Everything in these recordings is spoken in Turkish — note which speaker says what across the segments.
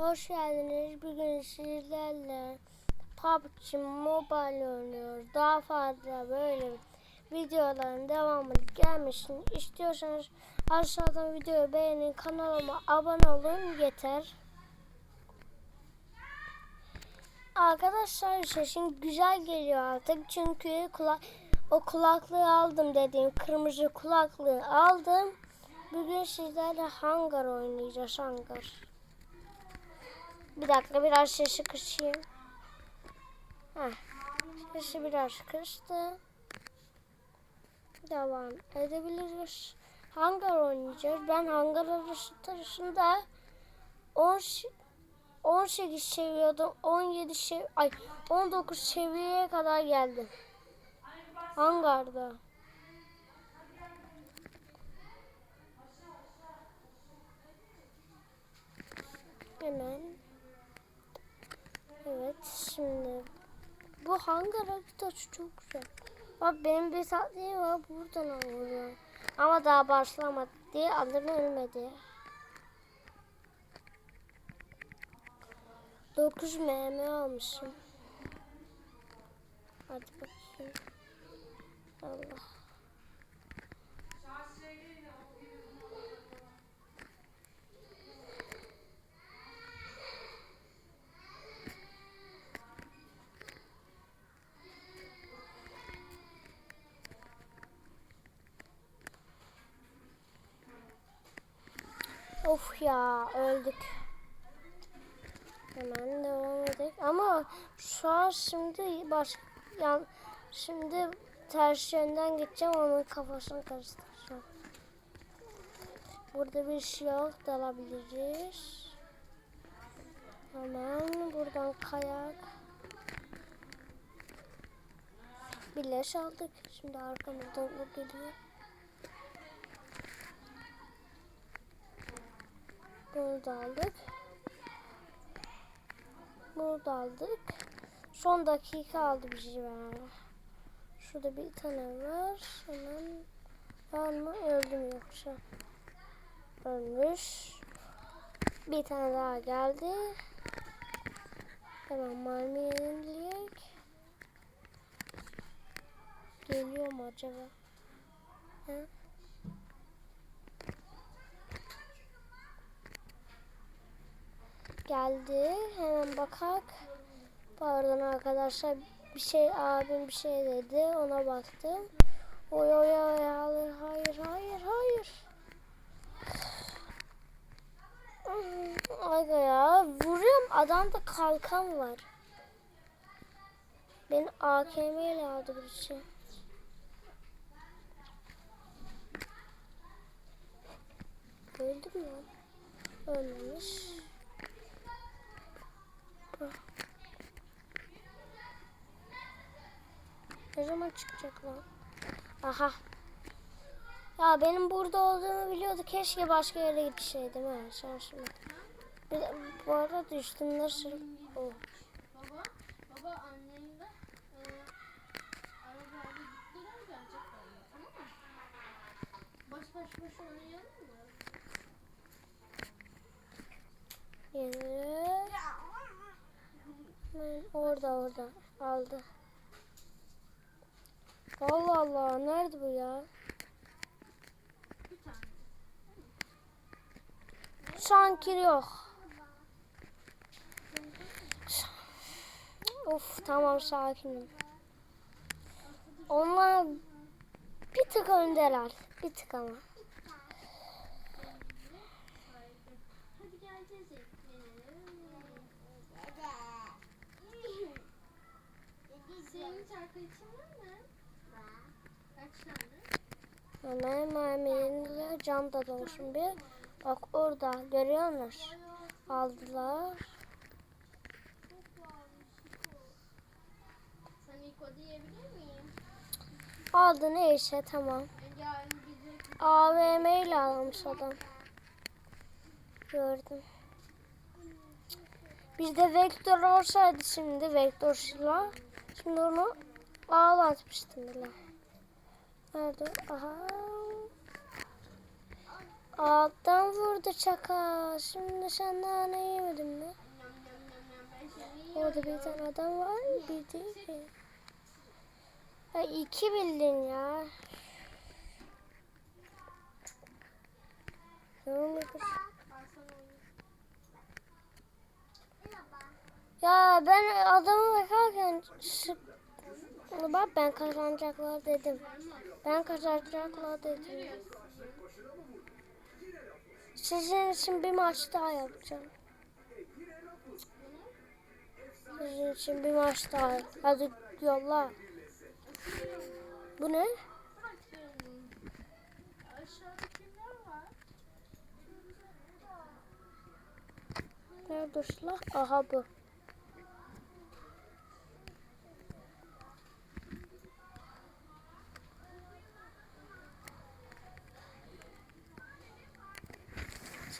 Speaker 1: Hoş geldiniz. Bugün sizlerle PUBG Mobile oynuyoruz. Daha fazla böyle videoların devamını gelmesini istiyorsanız aşağıdan videoyu beğenin, kanalıma abone olun yeter. Arkadaşlar sesim güzel geliyor artık çünkü kulak o kulaklığı aldım dediğim kırmızı kulaklığı aldım. Bugün sizlerle hangar oynayacağız hangar. Bir dakika biraz sesi kısayım. Heh. Sesi biraz kıstı. Devam edebiliriz. Hangar oynayacağız. Ben hangar arasında 10 18 seviyordum. 17 sev ay 19 seviyeye kadar geldim. Hangarda. Hemen. Evet şimdi bu hangar haritası çok güzel. Bak benim bir tatlıyım var buradan alıyor. Ama daha başlamadı diye adım ölmedi. 9 mm almışım. Hadi bakayım. Allah. Of ya öldük. Hemen devam edelim. Ama şu an şimdi baş yan şimdi ters yönden gideceğim onun kafasını karıştıracağım. Burada bir şey yok dalabiliriz. Hemen buradan kayak. Birleş aldık. Şimdi arkamızdan geliyor. Bunu da aldık. Bunu da aldık. Son dakika aldı bir şey var. Şurada bir tane var. Hemen var mı? Öldüm yoksa. Ölmüş. Bir tane daha geldi. Hemen mermi yenileyek. Geliyor mu acaba? He? Geldi. Hemen bakak. Pardon arkadaşlar bir şey abim bir şey dedi. Ona baktım. Oy oy oy hayır hayır hayır hayır. Aga ya vuruyorum adamda kalkan var. Beni AKM ile aldı birisi. Öldü mü lan? Ölmemiş. Çıkacak lan? Aha. Ya benim burada olduğumu biliyordu. Keşke başka yere gitseydim ha. Şansıma. Bir de, bu arada düştüm nasıl? Oh.
Speaker 2: Baba, baba
Speaker 1: Orada orada. Aldı. Allah. Nerede bu ya? Sanki yok. Of tamam sakinim. Onlar bir tık öndeler. Bir tık ama.
Speaker 2: Senin hiç arkadaşın var
Speaker 1: Hemen mermiyle cam da dolsun bir. Bak orada görüyor musun? Aldılar. Aldı neyse tamam. AVM ile almış adam. Gördüm. Bizde vektör olsaydı şimdi vektör silah. Şimdi onu ağlatmıştım bile. Nerede? Aha. Alttan vurdu çaka. Şimdi sen nane yemedin mi? Orada bir tane adam var. Bir de ya iki bildin ya.
Speaker 2: Sana oyun.
Speaker 1: Ya ben adamı bakarken sık... Bak ben kazanacaklar dedim. Ben kazanacaklar dedim. Sizin için bir maç daha yapacağım. Sizin için bir maç daha. Hadi yolla. Bu ne? Nerede silah? Aha bu.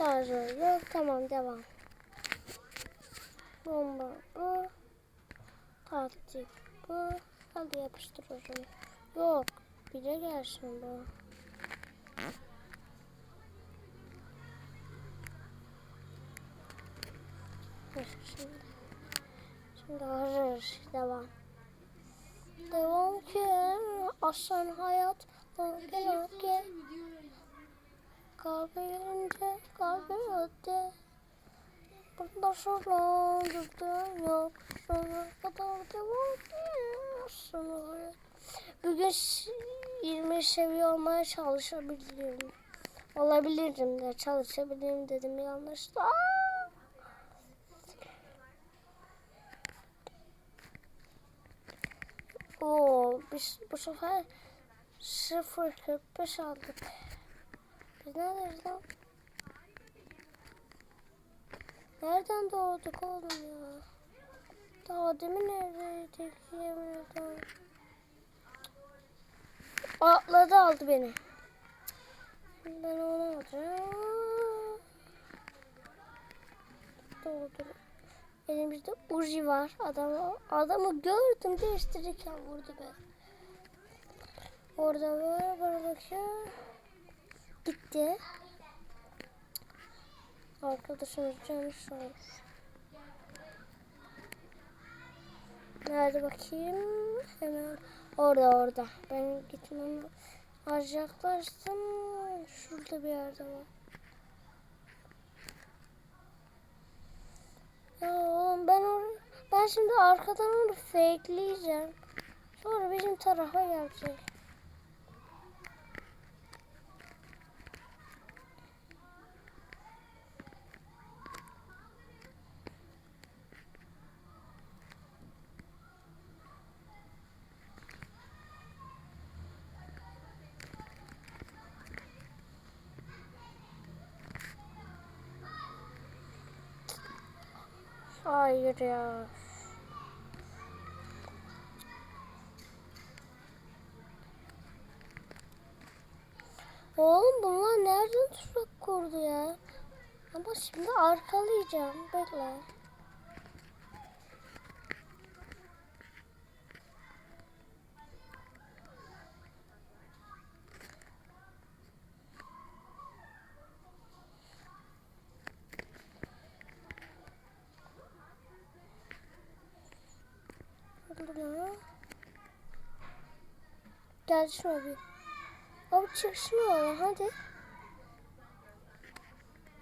Speaker 1: Yok. Tamam devam. Bomba bu. Taktik bu. Hadi yapıştır o zaman. Yok. Bir de gelsin bu. Şimdi, şimdi hazır. Devam. Devam ki aslan hayat gel ki
Speaker 2: Video
Speaker 1: kalbi yanınca kalbi öte Burada şuralandırdı yok Sana kadar devam Aslan hayat Bugün s- 20 seviye olmaya çalışabilirim. Olabilirim de çalışabilirim dedim yanlışlıkla. Aa! Oo, biz bu sefer 0.45 aldık. Biz neredeyiz? Nereden doğduk oğlum ya? Daha demin neredeydik yemin. Atladı aldı beni. Ben onu alacağım. Doğru. Elimizde Uzi var. Adamı, adamı gördüm değiştirirken vurdu be. Orada var bana bakıyor. Gitti. Arkadaşımız canı olsun. Nerede bakayım? Hemen orada orada. Ben gitmem. Az yaklaştım. Şurada bir yerde var. Ya oğlum ben or ben şimdi arkadan onu fakeleyeceğim. Sonra bizim tarafa gelecek. Hayır ya. Oğlum bunlar nereden tuzak kurdu ya? Ama şimdi arkalayacağım. Bekle. Şuna bir. Abi çık şunu hadi.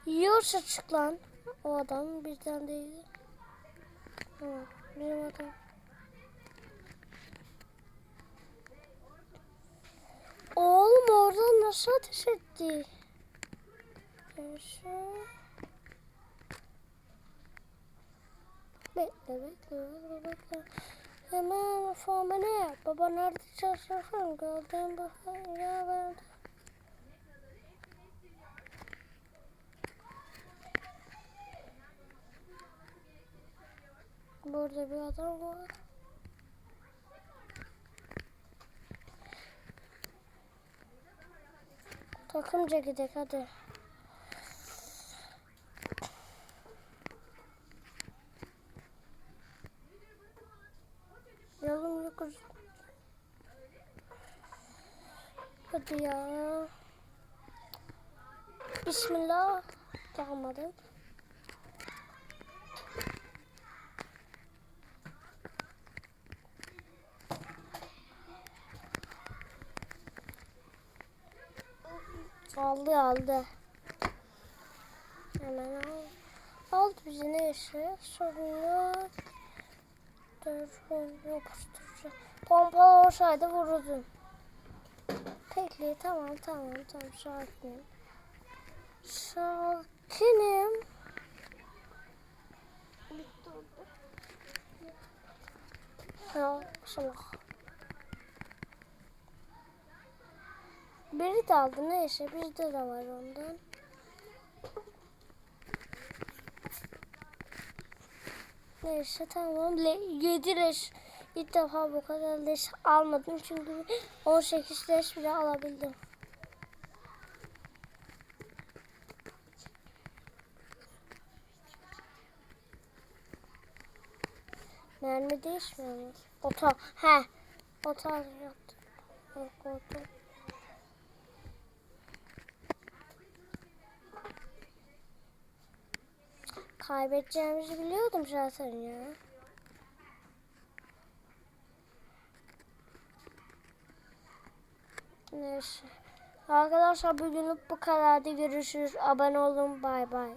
Speaker 1: Yiyorsa çık lan. O adam bizden değil. Ha, benim adam. Oğlum oradan nasıl ateş etti? Görüşürüz. Bekle bekle bekle bekle. Hemen ne yap? Baba nerede çalışıyorsun? Gördüğüm bakın ya ben. Burada bir adam var. Takımca gidelim hadi. olmadı ya. Bismillah. Yağmadım. Aldı aldı. Hemen al. Aldı bizi neyse. Sorun yok. Dövün yapıştıracağım. Pompalı olsaydı vururdum. Peki tamam tamam tamam sakinim. Sakinim. Ya salak. Biri de aldı neyse bizde de var ondan. Neyse tamam. Le, 7 leş. İlk defa bu kadar leş almadım çünkü 18 leş bile alabildim. Mermi değişmiyor mu? Oto. He. Oto yaptım. Yok oto. Kaybedeceğimizi biliyordum zaten ya. Neyse. Arkadaşlar bugünlük bu kadardı. Görüşürüz. Abone olun. Bay bay.